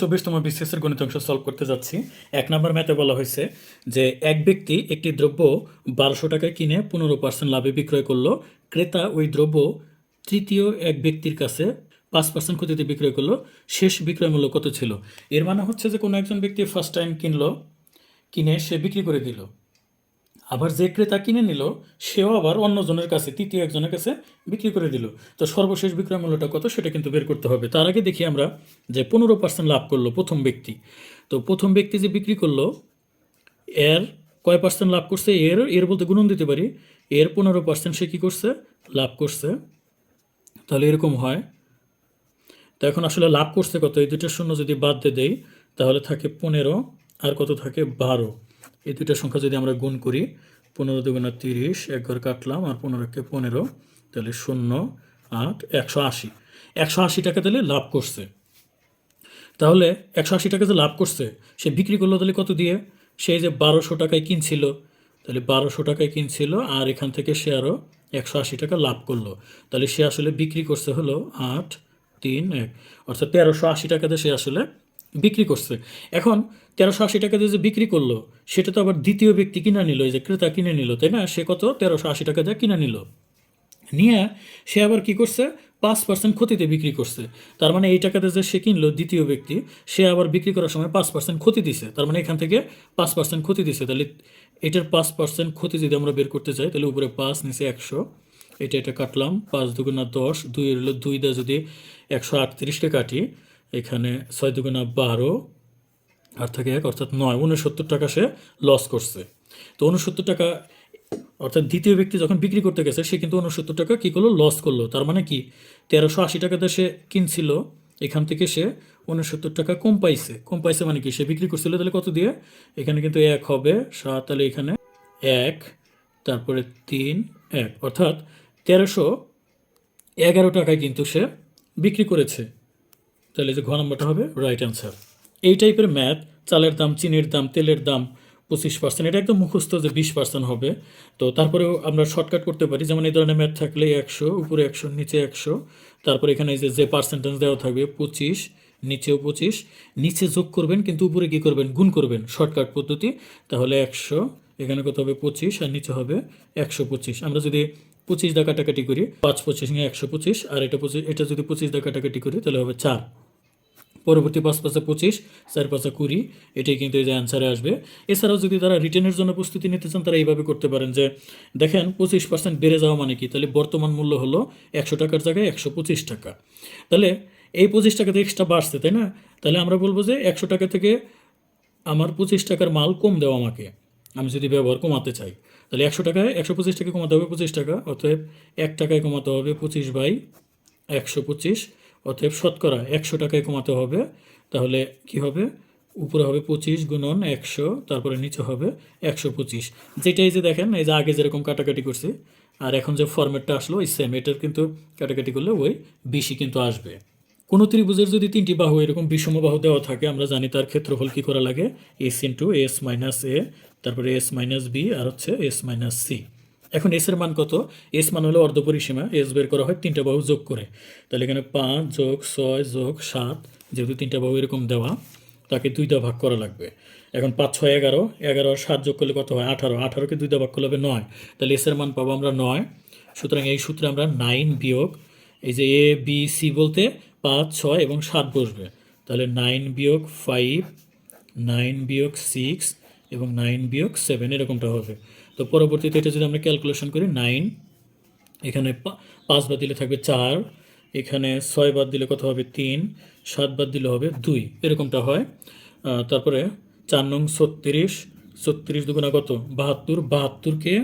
চব্বিশতম বিসিএসের গণিত অংশ সলভ করতে যাচ্ছি। এক নম্বর ম্যাথে বলা হয়েছে যে এক ব্যক্তি একটি দ্রব্য বারোশো টাকায় কিনে পনেরো পার্সেন্ট লাভে বিক্রয় করল, ক্রেতা ওই দ্রব্য তৃতীয় এক ব্যক্তির কাছে পাঁচ পার্সেন্ট ক্ষতিতে বিক্রয় করল, শেষ বিক্রয় মূল্য কত ছিল? এর মানে হচ্ছে যে কোনো একজন ব্যক্তি ফার্স্ট টাইম কিনলো, কিনে সে বিক্রি করে দিল। আবার যে ক্রেতা কিনে নিল, সেও আবার অন্যজনের কাছে, তৃতীয় একজনের কাছে বিক্রি করে দিল। তো সর্বশেষ বিক্রয় মূল্যটা কত সেটা কিন্তু বের করতে হবে। তার আগে দেখি আমরা যে পনেরো পার্সেন্ট লাভ করল প্রথম ব্যক্তি। তো প্রথম ব্যক্তি যে বিক্রি করল, এর কয় পার্সেন্ট লাভ করছে? এর এর বলতে গুণন দিতে পারি। এর পনেরো পার্সেন্ট সে কী করছে? লাভ করছে। তাহলে এরকম হয়। তো এখন আসলে লাভ করছে কত? এই দুটোর শূন্য যদি বাদ দিয়ে দেই, তাহলে থাকে পনেরো, আর কত থাকে বারো। এই দুটো সংখ্যা যদি আমরা গুণ করি, পনেরো দুগুণা তিরিশ, এক ঘর কাটলাম, আর পনেরোকে পনেরো, তাহলে শূন্য, আট, একশো আশি। একশো আশি টাকা তাহলে লাভ করছে। তাহলে একশো আশি টাকা যে লাভ করছে, সে বিক্রি করল তাহলে কত দিয়ে? সে যে বারোশো টাকায় কিনছিল, তাহলে বারোশো টাকায় কিনছিল, আর এখান থেকে সে আরও একশো আশি টাকা লাভ করল। তাহলে সে আসলে বিক্রি করছে হলো আট, তিন, এক। অর্থাৎ তেরোশো আশি টাকাতে সে আসলে বিক্রি করছে। এখন তেরোশো আশি টাকা দিয়ে যে বিক্রি করল, সেটা তো আবার দ্বিতীয় ব্যক্তি কিনে নিল যে ক্রেতা কিনে নিল, তাই না? সে কত? তেরোশো আশি টাকা দিয়ে কিনে নিল। নিয়ে সে আবার কি করছে? পাঁচ পার্সেন্ট ক্ষতিতে বিক্রি করছে। তার মানে এই টাকাতে যে সে কিনলো দ্বিতীয় ব্যক্তি, সে আবার বিক্রি করার সময় পাঁচ পার্সেন্ট ক্ষতি দিছে। তার মানে এখান থেকে পাঁচ পার্সেন্ট ক্ষতি দিছে। তাহলে এটার পাঁচ পার্সেন্ট ক্ষতি যদি আমরা বের করতে চাই তাহলে উপরে পাঁচ, নিচে একশো। এটা এটা কাটলাম, পাঁচ দুগুণা দশ, দুই হলো দুই দা যদি একশো আটত্রিশটা কাটি এখানে ছয় দুগুণা বারো আর থাকে এক, অর্থাৎ নয়। উনসত্তর টাকা সে লস করছে। তো উনসত্তর টাকা, অর্থাৎ দ্বিতীয় ব্যক্তি যখন বিক্রি করতে গেছে, সে কিন্তু উনসত্তর টাকা কী করল? লস করল। তার মানে কি? তেরোশো আশি টাকাতে সে কিনছিল, এখান থেকে সে উনসত্তর টাকা কম পাইছে। কম পাইছে মানে কি? সে বিক্রি করছিল, তাহলে কত দিয়ে? এখানে কিন্তু এক হবে, সাত, তাহলে এখানে এক, তারপরে তিন, এক। অর্থাৎ তেরোশো এগারো টাকায় কিন্তু সে বিক্রি করেছে। তাহলে যে ঘ নম্বরটা হবে রাইট অ্যান্সার এই টাইপের ম্যাথ চালের দাম, চিনির দাম, তেলের দাম পঁচিশ পার্সেন্ট এটা একদম মুখস্থ যে বিশ পার্সেন্ট হবে। তো তারপরেও আমরা শর্টকাট করতে পারি, যেমন এই ধরনের ম্যাথ থাকলে একশো, উপরে একশো, নিচে একশো। তারপরে এখানে যে যে পার্সেন্টেজ দেওয়া থাকবে পঁচিশ, নিচেও পঁচিশ। নিচে যোগ করবেন, কিন্তু উপরে কী করবেন? গুণ করবেন শর্টকাট পদ্ধতি। তাহলে একশো, এখানে কত হবে? পঁচিশ, আর নিচে হবে একশো পঁচিশ। আমরা যদি পঁচিশ দা কাটাকাটি করি, পাঁচ পঁচিশ নিয়ে একশো পঁচিশ, আর এটা পঁচিশ এটা যদি পঁচিশ দা কাটাকাটি করি, তাহলে হবে চার। পরবর্তী পাঁচ পাঁচে পঁচিশ, চার পাঁচে কুড়ি, এটাই কিন্তু এই যে অ্যান্সারে আসবে। এছাড়াও যদি তারা রিটার্নের জন্য প্রস্তুতি নিতে চান, তারা এইভাবে করতে পারেন যে, দেখেন পঁচিশ পার্সেন্ট বেড়ে যাওয়া মানে কি? তাহলে বর্তমান মূল্য হলো একশো টাকার জায়গায় একশো পঁচিশ টাকা। তাহলে এই পঁচিশ টাকাতে এক্সট্রা বাড়ছে, তাই না? তাহলে আমরা বলব যে একশো টাকা থেকে আমার পঁচিশ টাকার মাল কম দেওয়া আমাকে। আমি যদি ব্যবহার কমাতে চাই, তাহলে একশো টাকায় একশো পঁচিশ টাকা কমাতে হবে পঁচিশ টাকা, অতএব এক টাকায় কমাতে হবে পঁচিশ বাই একশো পঁচিশ। অতএব শতকরা একশো টাকায় কমাতে হবে। তাহলে কি হবে? উপরে হবে পঁচিশ গুণন একশো, তারপরে নিচে হবে একশো পঁচিশ। যেটাই যে দেখেন, এই যে আগে যেরকম কাটাকাটি করছি, আর এখন যে ফরম্যাটটা আসলো ওই সেম এটার কিন্তু কাটাকাটি করলে ওই বেশি কিন্তু আসবে। কোনো ত্রিভুজের যদি তিনটি বাহু এরকম বিষম বাহু দেওয়া থাকে, আমরা জানি তার ক্ষেত্রফল কী করা লাগে? S into S minus A তারপরে এস মাইনাস বি আর হচ্ছে এস মাইনাস সি এখন এস এর মান কত? এস মান হলো অর্ধপরিসীমা এস বের করা হয় তিনটা বাহু যোগ করে। তাহলে এখানে পাঁচ যোগ ছয় যোগ সাত, যেহেতু তিনটা বাহু এরকম দেওয়া, তাকে দুইটা ভাগ করা লাগবে। এখন পাঁচ, ছয়, এগারো এগারো সাত যোগ করলে কত হয়? আঠারো। আঠারোকে দুইটা ভাগ করলে হবে নয়। তাহলে এস এর মান পাবো আমরা নয়। সুতরাং এই সূত্রে আমরা নাইন বিয়োগ, এই যে এ বি সি বলতে পাঁচ, ছয় এবং সাত বসবে। তাহলে নাইন বিয়োগ ফাইভ নাইন বিয়োগ সিক্স এবং নাইন বিয়োগ সেভেন এরকমটা হবে। তো পরবর্তীতে এটা যদি আমরা ক্যালকুলেশন করি নাইন এখানে পাঁচ বাদ দিলে থাকবে চার, এখানে ছয় বাদ দিলে কত হবে? তিন, সাত বাদ দিলে হবে দুই, এরকমটা হয়। তারপরে চার নং ছত্রিশ ছত্রিশ দুগুণা কত? বাহাত্তর, বাহাত্তরকে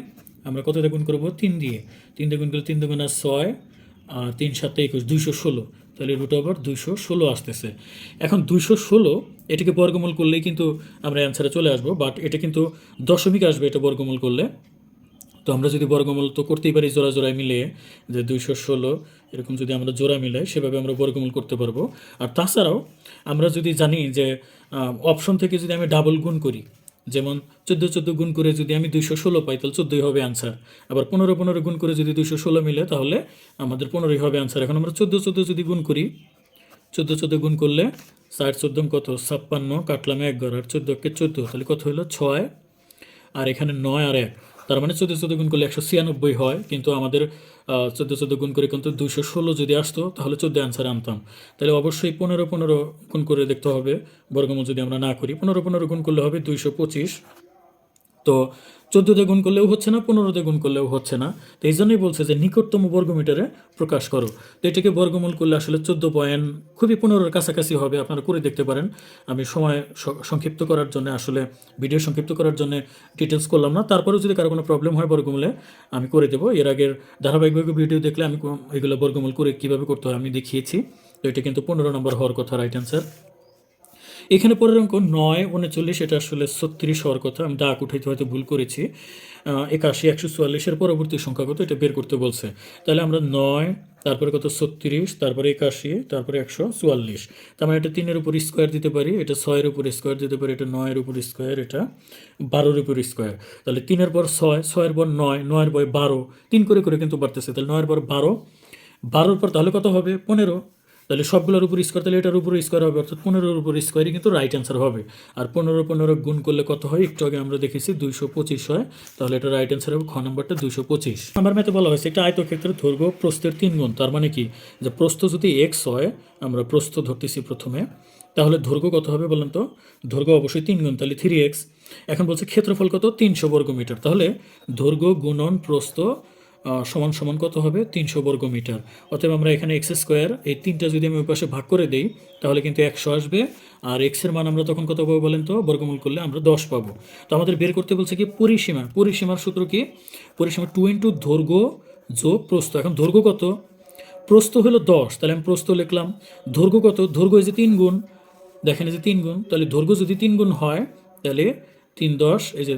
আমরা কত গুণ করব? তিন দিয়ে। তিন গুণ করলে তিন দুগুণা ছয়, আর তিন সাতটা একুশ, দুইশো ষোলো। তাহলে রুট ওভার দুইশো ষোলো আসতেছে। এখন দুইশো ষোলো এটাকে বর্গমূল করলেই কিন্তু আমরা অ্যান্সারে চলে আসব বাট এটা কিন্তু দশমিক আসবে এটা বর্গমূল করলে। তো আমরা যদি বর্গমূল তো করতেই পারি জোড়া জোড়ায় মিলে যে দুইশো ষোলো এরকম যদি আমরা জোড়া মিলাই, সেভাবে আমরা বর্গমূল করতে পারব। আর তাছাড়াও আমরা যদি জানি যে অপশন থেকে যদি আমি ডাবল গুণ করি যেমন চোদ্দ চোদ্দ গুণ করে যদি আমি দুইশো ষোলো পাই, তাহলে চোদ্দোই হবে আনসার আবার পনেরো পনেরো গুণ করে যদি দুইশো ষোলো মিলে, তাহলে আমাদের পনেরোই হবে আনসার এখন আমরা চোদ্দ চোদ্দ যদি গুণ করি, চোদ্দ চোদ্দ গুণ করলে ষাট চোদ্দ কত? ছাপ্পান্ন, কাটলাম এক আর চোদ্দোকে চোদ্দ, তাহলে কত হলো ছয়। আর এখানে নয় আর এক। তার মানে চোদ্দ চোদ্দ গুণ করলে একশো ছিয়ানব্বই হয়, কিন্তু আমাদের চোদ্দ চোদ্দ গুণ করে কিন্তু দুশো ষোলো যদি আসতো, তাহলে চোদ্দ অ্যান্সার আনতাম। তাহলে অবশ্যই পনেরো পনেরো গুণ করে দেখতে হবে, বর্গমূল যদি আমরা না করি, পনেরো পনেরো গুণ করলে হবে দুইশো পঁচিশ। তো চোদ্দোতে গুণ করলেও হচ্ছে না, পনেরোতে গুণ করলেও হচ্ছে না। তো এই জন্যই বলছে যে নিকটতম বর্গমিটারে প্রকাশ করো। তো এটাকে বর্গমূল করলে আসলে চোদ্দ পয়েন্ট, খুবই পনেরোর কাছাকাছি হবে, আপনারা করে দেখতে পারেন। আমি সময় সংক্ষিপ্ত করার জন্য আসলে, ভিডিও সংক্ষিপ্ত করার জন্য ডিটেলস করলাম না। তারপরেও যদি কারও কোনো প্রবলেম হয় বর্গমূলে, আমি করে দেবো। এর আগের ধারাবাহিকভাবে ভিডিও দেখলে আমি এগুলো বর্গমূল করে কীভাবে করতে হয় আমি দেখিয়েছি। তো এটা কিন্তু পনেরো নম্বর হওয়ার কথা রাইট অ্যান্সার এখানে পরের অঙ্ক নয়, উনচল্লিশ, এটা আসলে ছত্রিশ হওয়ার কথা, আমি ডাক উঠাইতে হয়তো ভুল করেছি। একাশি, একশো চুয়াল্লিশের পরবর্তী সংখ্যা কত? এটা বের করতে বলছে। তাহলে আমরা নয়, তারপরে কত? ছত্রিশ, তারপরে একাশি, তারপরে একশো চুয়াল্লিশ। তার মানে এটা তিনের উপর স্কোয়ার দিতে পারি, এটা ছয়ের উপর স্কোয়ার দিতে পারি, এটা নয়ের উপর স্কোয়ার, এটা বারোর উপর স্কোয়ার। তাহলে তিনের পর ছয়, ছয়ের পর নয়, নয়ের পর বারো, তিন করে করে কিন্তু বাড়তেছে। তাহলে নয়ের পর বারো, বারোর পর তাহলে কত হবে? পনেরো। তাহলে সবগুলোর উপর স্কোয়ার তাহলে এটার উপর স্কোয়ার হবে, অর্থাৎ পনেরোর উপর স্কোয়ারই কিন্তু রাইট অ্যান্সার হবে। আর পনেরো পনেরো গুণ করলে কত হয়? একটু আগে আমরা দেখেছি দুইশো পঁচিশ হয়, তাহলে এটা রাইট অ্যান্সার হবে খ নম্বরটা দুইশো পঁচিশ। আমার ম্যাথে বলা হয়েছে, একটা আয়তক্ষেত্রের দৈর্ঘ্য প্রস্থের তিন গুণ, তার মানে কি? যে প্রস্থ যদি এক্স হয়, আমরা প্রস্থ ধরতেছি প্রথমে, তাহলে দৈর্ঘ্য কত হবে বলেন তো? দৈর্ঘ্য অবশ্যই তিন গুণ, তাহলে থ্রি এক্স এখন বলছে ক্ষেত্রফল কত? তিনশো বর্গ মিটার তাহলে দৈর্ঘ্য গুণন প্রস্থ সমান সমান কত হবে? তিনশো বর্গ মিটার। অতএব আমরা এখানে এক্স স্কোয়ার, এই তিনটা যদি আমি ওই পাশে ভাগ করে দেই, তাহলে কিন্তু একশো আসবে। আর এক্সের মান আমরা তখন কত পাবো বলেন তো? বর্গমূল করলে আমরা দশ পাবো। তো আমাদের বের করতে বলছে কি? পরিসীমা। পরিসীমার সূত্র কি? পরিসীমা টু ইন্টু দৈর্ঘ্য যোগ প্রস্থ। এখন দৈর্ঘ্য কত? প্রস্থ হলো দশ। তাহলে আমি প্রস্থ লিখলাম। দৈর্ঘ্য কত? দৈর্ঘ্য যে তিন গুণ। দেখেন যে তিন গুণ। তাহলে দৈর্ঘ্য যদি তিন গুণ হয়, তাহলে তিন দশ, এই যে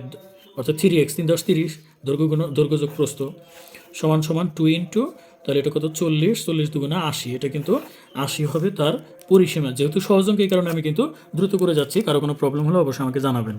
অর্থাৎ থ্রি এক্স তিন দশ তিরিশ, দৈর্ঘ্য গুণ, দৈর্ঘ্য যোগ প্রস্থ, সমান সমান টু ইন্টু তাহলে এটা কত? চল্লিশ চল্লিশ দুগুণা আশি। এটা কিন্তু আশি হবে তার পরিসীমা। যেহেতু সহজ এই কারণে আমি কিন্তু দ্রুত করে যাচ্ছি। কারও কোনো প্রবলেম হলে অবশ্যই আমাকে জানাবেন।